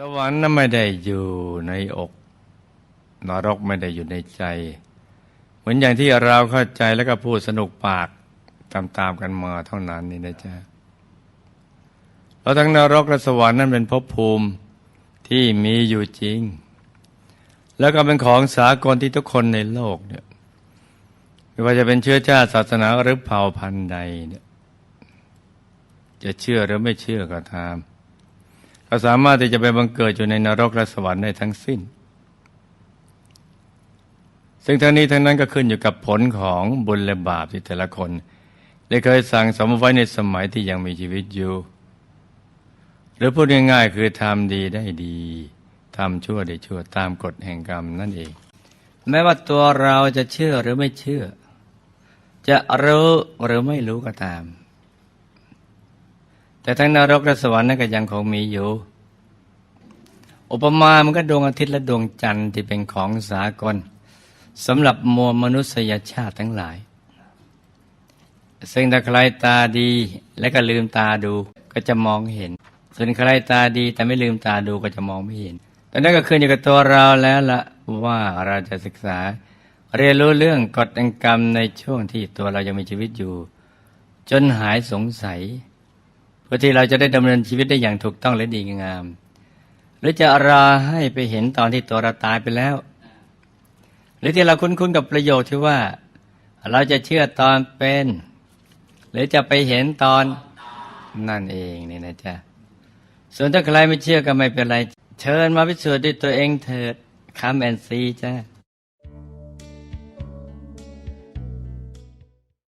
สวรรค์นั้นไม่ได้อยู่ในอกนรกไม่ได้อยู่ในใจ เหมือนอย่างที่เราเข้าใจแล้วก็พูดสนุกปากตามๆกันมาเท่านั้นนี่นะจ๊ะเราทั้งนรกและสวรรค์นั้นเป็นภพภูมิที่มีอยู่จริง แล้วก็เป็นของสากลที่ทุกคนในโลกเนี่ยไม่ว่าจะเป็นเชื้อชาติศาสนาหรือเผ่าพันธุ์ใดเนี่ยจะเชื่อหรือไม่เชื่อก็ตาม ก็สามารถที่จะไปบังเกิดอยู่ในนรกและสวรรค์ได้ทั้งสิ้น ซึ่งทั้งนี้ทั้งนั้นก็ขึ้นอยู่กับผลของบุญและบาปที่แต่ละคน ได้เคยสั่งสมไว้ในสมัยที่ยังมีชีวิตอยู่ หรือพูดง่ายๆคือทำดีได้ดีทำชั่วได้ชั่วตามกฎแห่งกรรมนั่นเอง แม้ว่าตัวเราจะเชื่อหรือไม่เชื่อ จะรู้หรือไม่รู้ก็ตาม แต่ทั้งนรกและสวรรค์นั้นก็ยังคงมีอยู่ อุปมามันก็ดวงอาทิตย์และดวงจันทร์ที่เป็นของสากลสำหรับมวลมนุษยชาติทั้งหลาย ซึ่งถ้าใครตาดีและก็ลืมตาดูก็จะมองเห็น ส่วนใครตาดีแต่ไม่ลืมตาดูก็จะมองไม่เห็นแต่นั่นก็ขึ้นอยู่กับตัวเราแล้วละว่าเราจะศึกษา เรียนรู้เรื่องกฎแห่งกรรมในช่วงที่ตัวเรายังมีชีวิตอยู่ จนหายสงสัย เพื่อที่เราจะได้ดำเนินชีวิตได้อย่างถูกต้องและดีงาม หรือจะรอให้ไปเห็นตอนที่ตัวเราตายไปแล้ว หรือที่เราคุ้นๆกับประโยคที่ว่า เราจะเชื่อตอนเป็น หรือจะไปเห็นตอนนั่นเองนี่นะจ๊ะส่วนถ้าใครไม่เชื่อก็ไม่เป็นไร เชิญมาพิสูจน์ด้วยตัวเองเถิดคัมแอนซีจ้า